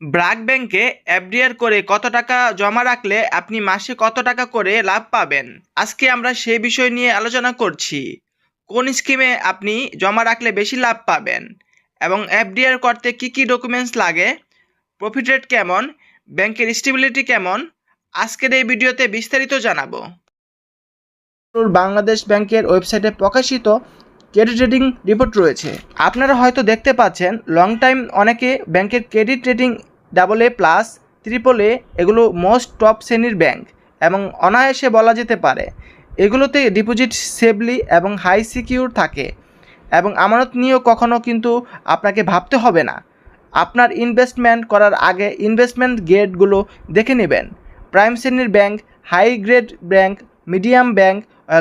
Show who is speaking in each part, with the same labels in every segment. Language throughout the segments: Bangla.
Speaker 1: ব্র্যাক ব্যাংকে এফডিআর করে কত টাকা জমা রাখলে আপনি মাসে কত টাকা করে লাভ পাবেন? আজকে আমরা সেই বিষয় নিয়ে আলোচনা করছি। কোন স্কিমে আপনি জমা রাখলে বেশি লাভ পাবেন? এবং এফডিআর করতে কি কি ডকুমেন্টস লাগে? প্রফিট রেট কেমন? ব্যাংকের স্টেবিলিটি কেমন? আজকের এই ভিডিওতে বিস্তারিত জানাব। বাংলাদেশ ব্যাংকের ওয়েবসাইটে প্রকাশিত ক্রেডিট রেটিং রিপোর্ট রয়েছে। আপনারা হয়তো দেখতে পাচ্ছেন লং টাইম অনেকে ব্যাংকের credit rating double A plus triple A এগুলো মোস্ট টপ শ্রেণির ব্যাংক এবং অনায়াসে বলা যেতে পারে। এগুলোতে ডিপোজিট সেফলি এবং হাই সিকিউর থাকে এবং আমানত নিয়েও কখনো কিন্তু আপনাকে ভাবতে হবে না। আপনার ইনভেস্টমেন্ট করার আগে ইনভেস্টমেন্ট গ্রেডগুলো দেখে নেবেন। প্রাইম শ্রেণির bank high grade bank medium bank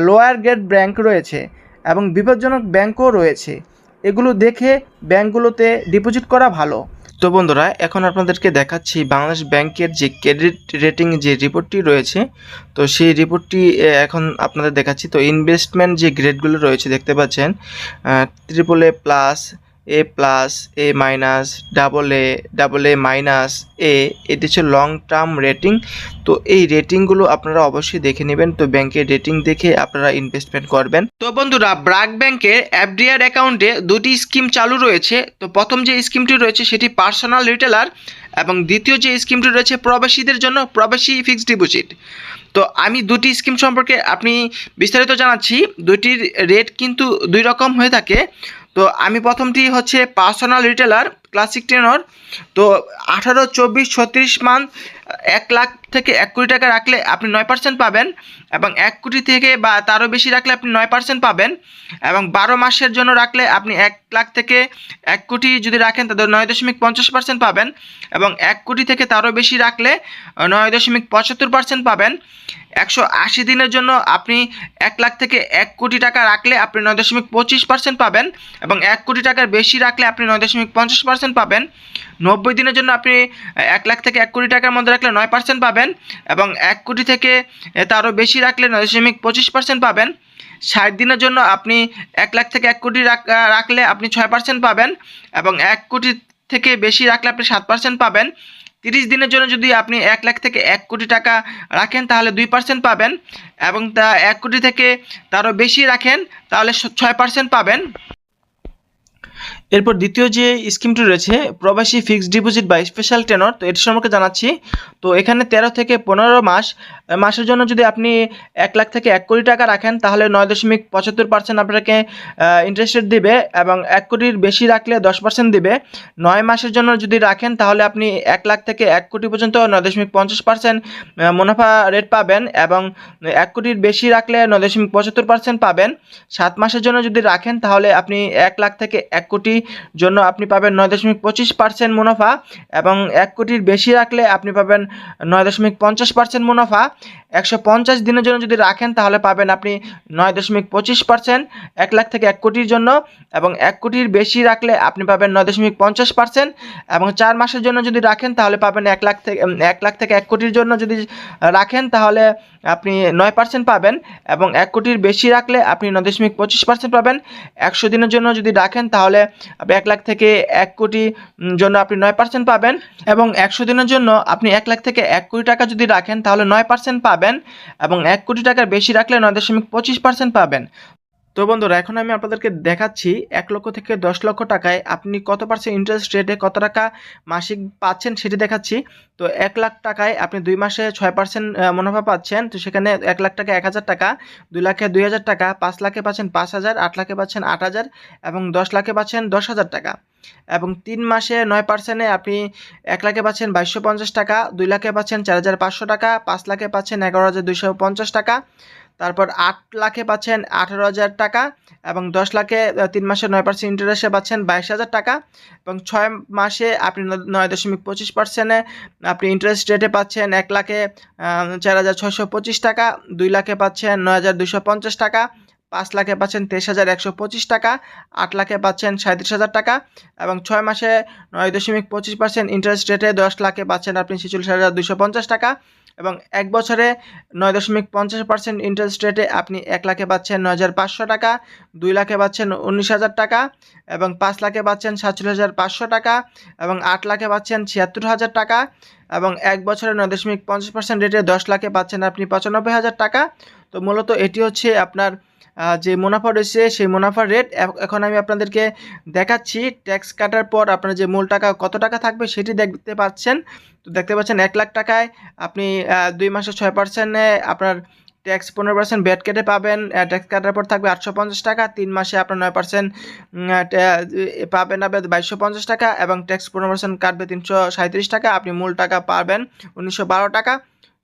Speaker 1: lower grade bank রয়েছে। এবং বিপজ্জনক ব্যাংকও রয়েছে। এগুলো দেখে ব্যাংকগুলোতে ডিপোজিট করা ভালো। তো বন্ধুরা, এখন আপনাদেরকে দেখাচ্ছি বাংলাদেশ ব্যাংকের যে ক্রেডিট রেটিং যে রিপোর্টটি রয়েছে, তো সেই রিপোর্টটি এখন আপনাদের দেখাচ্ছি। তো ইনভেস্টমেন্ট যে গ্রেডগুলো রয়েছে, দেখতে পাচ্ছেন triple A plus A plus A minus double A double A minus A এটি হচ্ছে লং টার্ম রেটিং তো এই রেটিংগুলো আপনারা অবশ্যই দেখে নেবেন। তো ব্যাংকের রেটিং দেখে আপনারা ইনভেস্টমেন্ট করবেন। তো বন্ধুরা ব্র্যাক ব্যাংকের এফডিআর অ্যাকাউন্টে দুটি স্কিম চালু রয়েছে। তো প্রথম যে স্কিমটি রয়েছে, সেটি পার্সোনাল রিটেলার এবং দ্বিতীয় যে স্কিমটি রয়েছে, প্রবাসীদের জন্য প্রবাসী ফিক্সড ডিপোজিট তো আমি দুটি স্কিম সম্পর্কে আপনি বিস্তারিত জানাচ্ছি। দুটির রেট কিন্তু দুই রকম হয়ে থাকে। তো আমি প্রথমটি হচ্ছে পার্সোনাল রিটেলার ক্লাসিক টেনর তো আঠারো, চব্বিশ, ছত্রিশ মান্থ এক লাখ থেকে এক কোটি টাকা রাখলে আপনি নয় পার্সেন্ট পাবেন এবং এক কোটি থেকে বা তারও বেশি রাখলে আপনি নয় পার্সেন্ট পাবেন এবং বারো মাসের জন্য রাখলে আপনি এক লাখ থেকে এক কোটি যদি রাখেন তাদের নয় দশমিক পঞ্চাশ পার্সেন্ট পাবেন এবং এক কোটি থেকে তারও বেশি রাখলে নয় দশমিক পঁচাত্তর পার্সেন্ট পাবেন। একশো আশি দিনের জন্য আপনি এক লাখ থেকে এক কোটি টাকা রাখলে আপনি নয় দশমিক পঁচিশ পার্সেন্ট পাবেন এবং এক কোটি টাকার বেশি রাখলে আপনি নয় দশমিক পঞ্চাশ পার্সেন্ট পাবেন। নব্বই দিনের জন্য আপনি এক লাখ থেকে এক কোটি টাকার মধ্যে রাখলে নয় পার্সেন্ট পাবেন এবং এক কোটি থেকে তারও বেশি রাখলে নয় দশমিক পঁচিশ পার্সেন্ট পাবেন। ষাট দিনের জন্য আপনি এক লাখ থেকে এক কোটি রাখ- রাখলে আপনি ছয় পার্সেন্ট পাবেন এবং এক কোটি থেকে বেশি রাখলে আপনি সাত পার্সেন্ট পাবেন। তিরিশ দিনের জন্য যদি আপনি এক লাখ থেকে এক কোটি টাকা রাখেন তাহলে দুই পার্সেন্ট পাবেন এবং তা এক কোটি থেকে তারও বেশি রাখেন তাহলে ছয় পার্সেন্ট পাবেন। এরপর দ্বিতীয় যে স্কিমটি রয়েছে, প্রবাসী ফিক্সড ডিপোজিট বা স্পেশাল টেনর তো এটি সম্পর্কে জানাচ্ছি। তো এখানে তেরো থেকে পনেরো মাস মাসের জন্য যদি আপনি এক লাখ থেকে এক কোটি টাকা রাখেন, তাহলে নয় দশমিক পঁচাত্তর পার্সেন্ট আপনাকে ইন্টারেস্ট রেট দিবে এবং এক কোটির বেশি রাখলে দশ পার্সেন্ট দিবে। নয় মাসের জন্য যদি রাখেন, তাহলে আপনি এক লাখ থেকে এক কোটি পর্যন্ত নয় দশমিক পঞ্চাশ পার্সেন্ট মুনাফা রেট পাবেন এবং এক কোটির বেশি রাখলে নয় দশমিক পঁচাত্তর পার্সেন্ট পাবেন। সাত মাসের জন্য যদি রাখেন, তাহলে আপনি এক লাখ থেকে এক কোটি জন্য আপনি পাবেন নয় দশমিক পঁচিশ পার্সেন্ট মুনাফা এবং এক কোটির বেশি রাখলে আপনি পাবেন নয় দশমিক পঞ্চাশ পার্সেন্ট মুনাফা। একশো পঞ্চাশ দিনের জন্য যদি রাখেন, তাহলে পাবেন আপনি নয় দশমিক পঁচিশ পার্সেন্ট, এক লাখ থেকে এক কোটির জন্য এবং এক কোটির বেশি রাখলে আপনি পাবেন নয় দশমিক পঞ্চাশ পার্সেন্ট এবং চার মাসের জন্য যদি রাখেন, তাহলে পাবেন এক লাখ থেকে এক লাখ থেকে এক কোটির জন্য যদি রাখেন, তাহলে আপনি নয় পার্সেন্ট পাবেন এবং এক কোটির বেশি রাখলে আপনি নয় দশমিক পঁচিশ পার্সেন্ট পাবেন। একশো দিনের জন্য যদি রাখেন, তাহলে আপনি এক লাখ থেকে এক কোটি জন্য আপনি নয় পার্সেন্ট পাবেন এবং একশো দিনের জন্য আপনি এক লাখ থেকে এক কোটি টাকা যদি রাখেন, তাহলে নয় পার্সেন্ট পাবেন এবং এক কোটি টাকার বেশি রাখলে নয় দশমিক পঁচিশ পার্সেন্ট পাবেন। তো বন্ধুরা, এখন আমি আপনাদেরকে দেখাচ্ছি এক লক্ষ থেকে দশ লক্ষ টাকায় আপনি কত পার্সেন্ট ইন্টারেস্ট রেটে কত টাকা মাসিক পাচ্ছেন সেটি দেখাচ্ছি। তো এক লাখ টাকায় আপনি দুই মাসে ছয় পার্সেন্ট মুনাফা পাচ্ছেন। তো সেখানে এক লাখ টাকা এক হাজার টাকা, দুই লাখে দুই হাজার টাকা, পাঁচ লাখে পাচ্ছেন পাঁচ হাজার, আট লাখে পাচ্ছেন আট হাজার এবং দশ লাখে পাচ্ছেন দশ হাজার টাকা। এবং তিন মাসে নয় পার্সেন্টে আপনি এক লাখে পাচ্ছেন বাইশশো পঞ্চাশ টাকা, দুই লাখে পাচ্ছেন চার হাজার পাঁচশো টাকা, পাঁচ লাখে পাচ্ছেন এগারো হাজার দুইশো পঞ্চাশ টাকা। তারপর আট লাখে পাচ্ছেন আঠারো হাজার টাকা এবং দশ লাখে তিন মাসে নয় পার্সেন্ট ইন্টারেস্টে পাচ্ছেন বাইশ হাজার টাকা এবং ছয় মাসে আপনি নয় দশমিক পঁচিশ পার্সেন্টে আপনি ইন্টারেস্ট রেটে পাচ্ছেন এক লাখে চার হাজার ছয়শো পঁচিশ টাকা, দুই লাখে পাচ্ছেন নয় হাজার দুশো পঞ্চাশ টাকা। পাঁচ লাখে পাচ্ছেন তেইশ হাজার একশো পঁচিশ টাকা, আট লাখে পাচ্ছেন সাঁত্রিশ হাজার টাকা এবং ছয় মাসে নয় দশমিক পঁচিশ পার্সেন্ট ইন্টারেস্ট রেটে দশ লাখে পাচ্ছেন আপনি ছেচল্লিশ হাজার দুশো পঞ্চাশ টাকা এবং এক বছরে নয় দশমিক পঞ্চাশ পার্সেন্ট ইন্টারেস্ট রেটে আপনি এক লাখে পাচ্ছেন নয় হাজার পাঁচশো টাকা, দুই লাখে পাচ্ছেন উনিশ হাজার টাকা এবং পাঁচ লাখে পাচ্ছেন সাতচল্লিশ হাজার পাঁচশো টাকা এবং আট লাখে পাচ্ছেন ছিয়াত্তর হাজার টাকা এবং এক বছরে নয় দশমিক পঞ্চাশ পার্সেন্ট রেটে দশ লাখে পাচ্ছেন আপনি পঁচানব্বই হাজার টাকা। তো মূলত এটি হচ্ছে আপনার যে মুনাফা রয়েছে, সেই মুনাফার রেট এখন আমি আপনাদেরকে দেখাচ্ছি। ট্যাক্স কাটার পর আপনার যে মূল টাকা, কত টাকা থাকবে সেটি দেখতে পাচ্ছেন। তো দেখতে পাচ্ছেন এক লাখ টাকায় আপনি দুই মাসে ছয় পার্সেন্টে আপনার ট্যাক্স পনেরো পার্সেন্ট ব্যাট কেটে পাবেন। ট্যাক্স কাটার পর থাকবে আটশো পঞ্চাশ টাকা, তিন মাসে আপনার নয় পার্সেন্ট পাবেন আপনি বাইশশো পঞ্চাশ টাকা এবং ট্যাক্স পনেরো পার্সেন্ট কাটবে তিনশো সাঁত্রিশ টাকা। আপনি মূল টাকা পাবেন উনিশশো বারো টাকা।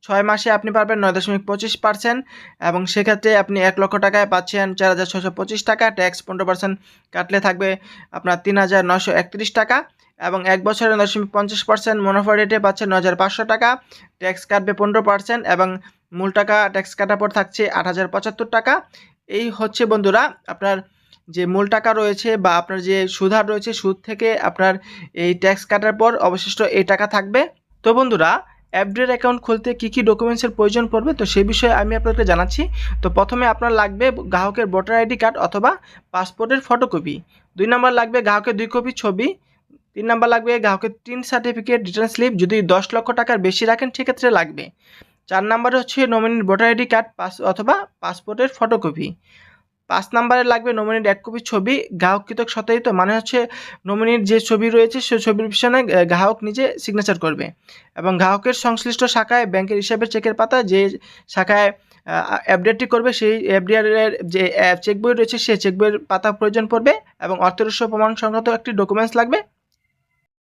Speaker 1: ছয় মাসে আপনি পারবেন নয় দশমিক পঁচিশ পার্সেন্ট এবং সেক্ষেত্রে আপনি এক লক্ষ টাকায় পাচ্ছেন চার হাজার ছশো পঁচিশ টাকা। ট্যাক্স পনেরো পার্সেন্ট কাটলে থাকবে আপনার তিন হাজার নশো একত্রিশ টাকা এবং এক বছরে দশমিক পঞ্চাশ পার্সেন্ট মুনাফা রেটে পাচ্ছেন ন হাজার পাঁচশো টাকা। ট্যাক্স কাটবে পনেরো পার্সেন্ট এবং মূল টাকা ট্যাক্স কাটার পর থাকছে আট হাজার পঁচাত্তর টাকা। এই হচ্ছে বন্ধুরা আপনার যে মূল টাকা রয়েছে বা আপনার যে সুধার রয়েছে সুদ থেকে আপনার এই ট্যাক্স কাটার পর অবশিষ্ট এই টাকা থাকবে। তো বন্ধুরা অ্যাপডেট অ্যাকাউন্ট খুলতে কী কী ডকুমেন্টসের প্রয়োজন পড়বে? তো সেই বিষয়ে আমি আপনাদেরকে জানাচ্ছি। তো প্রথমে আপনার লাগবে গ্রাহকের ভোটার আইডি কার্ড অথবা পাসপোর্টের ফটোকপি দুই নম্বর লাগবে গ্রাহকের দুই কপি ছবি। তিন নম্বর লাগবে গ্রাহকের তিন সার্টিফিকেট রিটার্ন স্লিপ যদি দশ লক্ষ টাকার বেশি রাখেন, সেক্ষেত্রে লাগবে। চার নম্বরে হচ্ছে নমিনির ভোটার আইডি কার্ড, পাস অথবা পাসপোর্টের ফটোকপি পাঁচ নাম্বারে লাগবে নমিনির এক কপি ছবি, গ্রাহক কৃতক সত্যায়িত মানে হচ্ছে নমিনির যে ছবি রয়েছে সেই ছবির পিছনে গ্রাহক নিজে সিগনেচার করবে। এবং গ্রাহকের সংশ্লিষ্ট শাখায় ব্যাংকের হিসাবে চেকের পাতা, যে শাখায় অ্যাপডেটটি করবে, সেই এফডিআরের যে চেক বই রয়েছে সেই চেক বইয়ের পাতা প্রয়োজন পড়বে এবং অর্থরস্য প্রমাণ সংক্রান্ত একটি ডকুমেন্টস লাগবে।